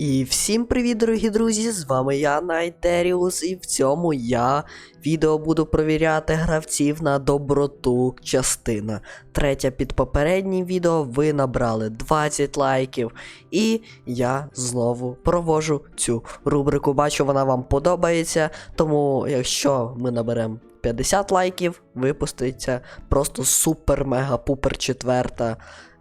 І всім привіт, дорогі друзі! З вами я, Найтеріус, і в цьому я відео буду провіряти гравців на доброту частина. Третя під попереднім відео ви набрали 20 лайків. І я знову провожу цю рубрику. Бачу, вона вам подобається. Тому, якщо ми наберемо 50 лайків, випуститься просто супер-мега-пупер четверта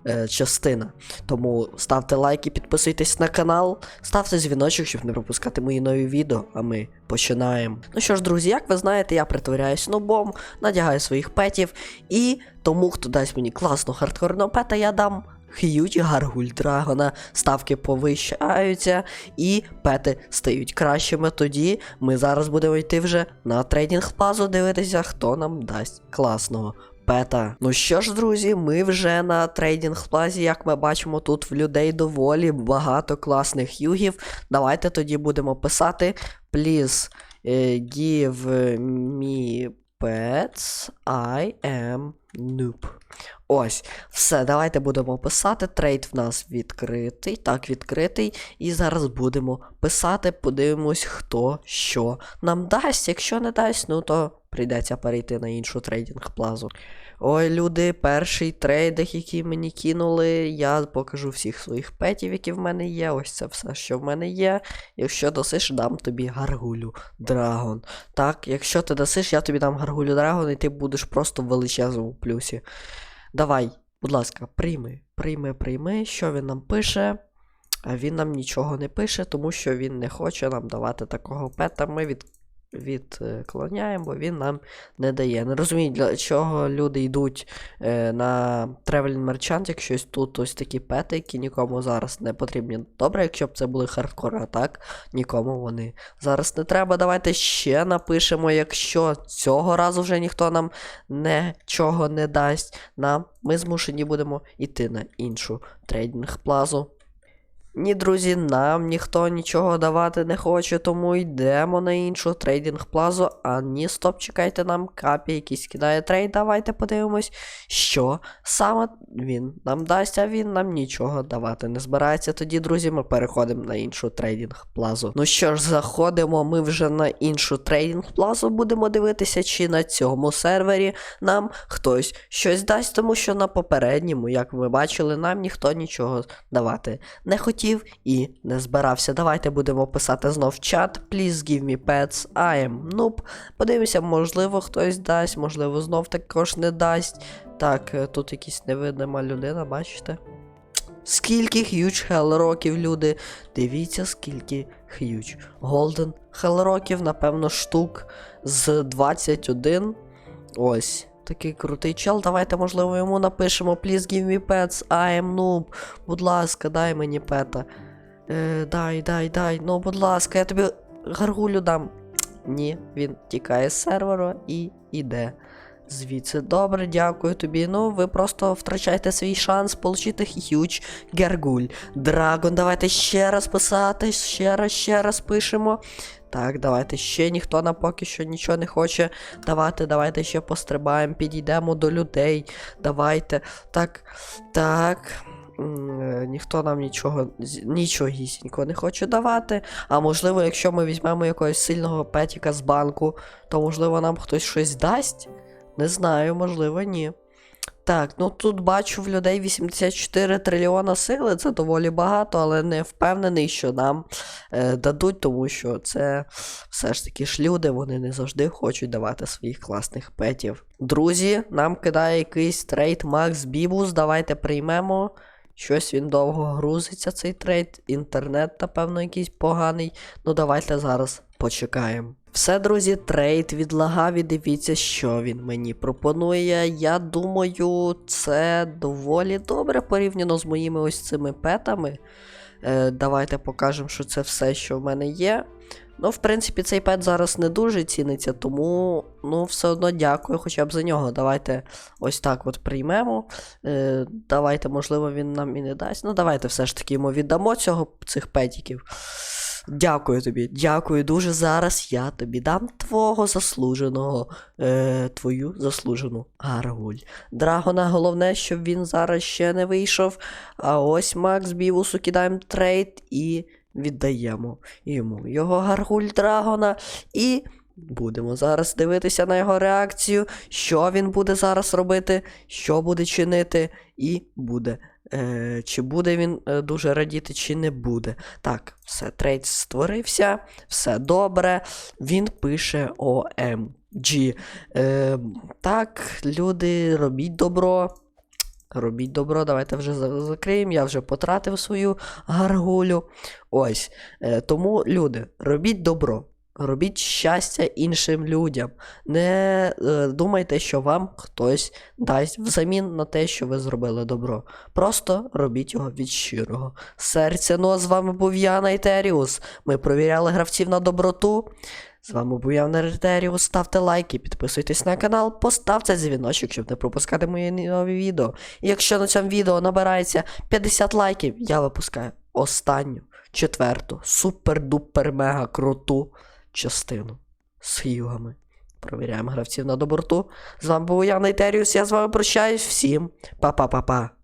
е, частина. Тому ставте лайки, підписуйтесь на канал, ставте дзвіночок, щоб не пропускати мої нові відео, а ми починаємо. Ну що ж, друзі, як ви знаєте, я притворяюсь нобом, надягаю своїх петів, і тому, хто дасть мені класну хардкорного пета, я дам. Х'ють гаргуль драгона, ставки повищаються і пети стають кращими. Тоді ми зараз будемо йти вже на трейдинг плазу, дивитися, хто нам дасть класного пета. Ну що ж, друзі, ми вже на трейдинг плазі, як ми бачимо, тут в людей доволі багато класних югів. Давайте тоді будемо писати. Please е, give me pets, I am noob. Ось, все, давайте будемо писати. Трейд в нас відкритий. Так, відкритий. І зараз будемо писати, подивимось, хто що нам дасть. Якщо не дасть, ну то прийдеться перейти на іншу трейдинг плазу. Ой, люди, перший трейдик, який мені кинули, я покажу всіх своїх петів, які в мене є. Ось це все, що в мене є. Якщо досиш, дам тобі гаргулю Драгон. Так, якщо ти досиш, я тобі дам гаргулю Драгон, і ти будеш просто в величезному плюсі. Давай, будь ласка, прийми, прийми, прийми, що він нам пише. Він нам нічого не пише, тому що він не хоче нам давати такого пета. Ми від, відклоняємо, бо він нам не дає. Не розумію, для чого люди йдуть е, на Traveling Merchant, якщо тут ось такі пети, які нікому зараз не потрібні. Добре, якщо б це були хардкори, а так нікому вони зараз не треба. Давайте ще напишемо, якщо цього разу вже ніхто нам нічого не дасть нам, ми змушені будемо йти на іншу трейдинг плазу. Ні, друзі, нам ніхто нічого давати не хоче, тому йдемо на іншу трейдинг плазу. А ні, стоп, чекайте нам, капі якийсь кидає трейд. Давайте подивимось, що саме він нам дасть, а він нам нічого давати не збирається. Тоді, друзі, ми переходимо на іншу трейдинг плазу. Ну що ж, заходимо ми вже на іншу трейдинг плазу, будемо дивитися, чи на цьому сервері нам хтось щось дасть, тому що на попередньому, як ми бачили, нам ніхто нічого давати не хотів і не збирався. Давайте будемо писати знов чат. Please give me pets, I am noob. Подивимося, можливо, хтось дасть, можливо, знов також не дасть. Так, е, тут якась невидима людина, бачите? Скільки х'юч хелроків, люди. Дивіться, скільки х'юч. Голден хелроків, напевно, штук з 21. Ось. Такий крутий чел. Давайте, можливо, йому напишемо Please give me pets, I am noob. Будь ласка, дай мені пета. Е, дай, дай, дай. Ну, будь ласка, я тобі гаргулю дам. Ні, він тікає з серверу і іде. Звідси, добре, дякую тобі. Ну, ви просто втрачаєте свій шанс отримати х'юч Гергуль. Драгон, давайте ще раз писати, ще раз, ще раз пишемо. Так, давайте ще ніхто нам поки що нічого не хоче давати. Давайте ще пострибаємо, підійдемо до людей. Давайте. Так, так. Е, Ніхто нам нічого нічогісінько не хоче давати. А можливо, якщо ми візьмемо якогось сильного петіка з банку, то можливо нам хтось щось дасть? Не знаю, можливо, ні. Так, ну тут бачу в людей 84 трильйона сили, це доволі багато, але не впевнений, що нам е, дадуть, тому що це все ж таки ж люди, вони не завжди хочуть давати своїх класних петів. Друзі, нам кидає якийсь трейд Макс Бібус, давайте приймемо. Щось він довго грузиться, цей трейд. Інтернет, напевно, якийсь поганий. Ну давайте зараз почекаємо. Все, друзі, трейд відлагав і дивіться, що він мені пропонує. Я думаю, це доволі добре порівняно з моїми ось цими петами. Е, давайте покажемо, що це все, що в мене є. Ну, в принципі, цей пет зараз не дуже ціниться, тому ну, все одно дякую хоча б за нього. Давайте ось так от приймемо. Е, давайте, можливо, він нам і не дасть. Ну, давайте все ж таки йому віддамо цього, цих петіків. Дякую тобі, дякую дуже. Зараз я тобі дам твого заслуженого, е, твою заслужену гаргуль. Драгона, головне, щоб він зараз ще не вийшов. А ось Макс Бівусу кидаємо трейд і віддаємо йому його гаргуль драгона і. Будемо зараз дивитися на його реакцію, що він буде зараз робити, що буде чинити, і буде. Е, чи буде він е, дуже радіти, чи не буде. Так, все, трейд створився, все добре. Він пише OMG. Е, так, люди, робіть добро. Робіть добро, давайте вже закриємо. Я вже потратив свою гаргулю. Ось. Е, тому, люди, робіть добро. Робіть щастя іншим людям. Не е, думайте, що вам хтось дасть взамін на те, що ви зробили добро. Просто робіть його від щирого серця. Ну а з вами був я, Найтеріус. Ми провіряли гравців на доброту. З вами був я, Найтеріус. Ставте лайки, підписуйтесь на канал, поставте дзвіночок, щоб не пропускати мої нові відео. І якщо на цьому відео набирається 50 лайків, я випускаю останню, четверту, супер-дупер-мега круту частину з хілгами. Провіряємо гравців на доборту. З вами був я, Найтеріус. Я з вами прощаюсь всім. Па-па-па-па.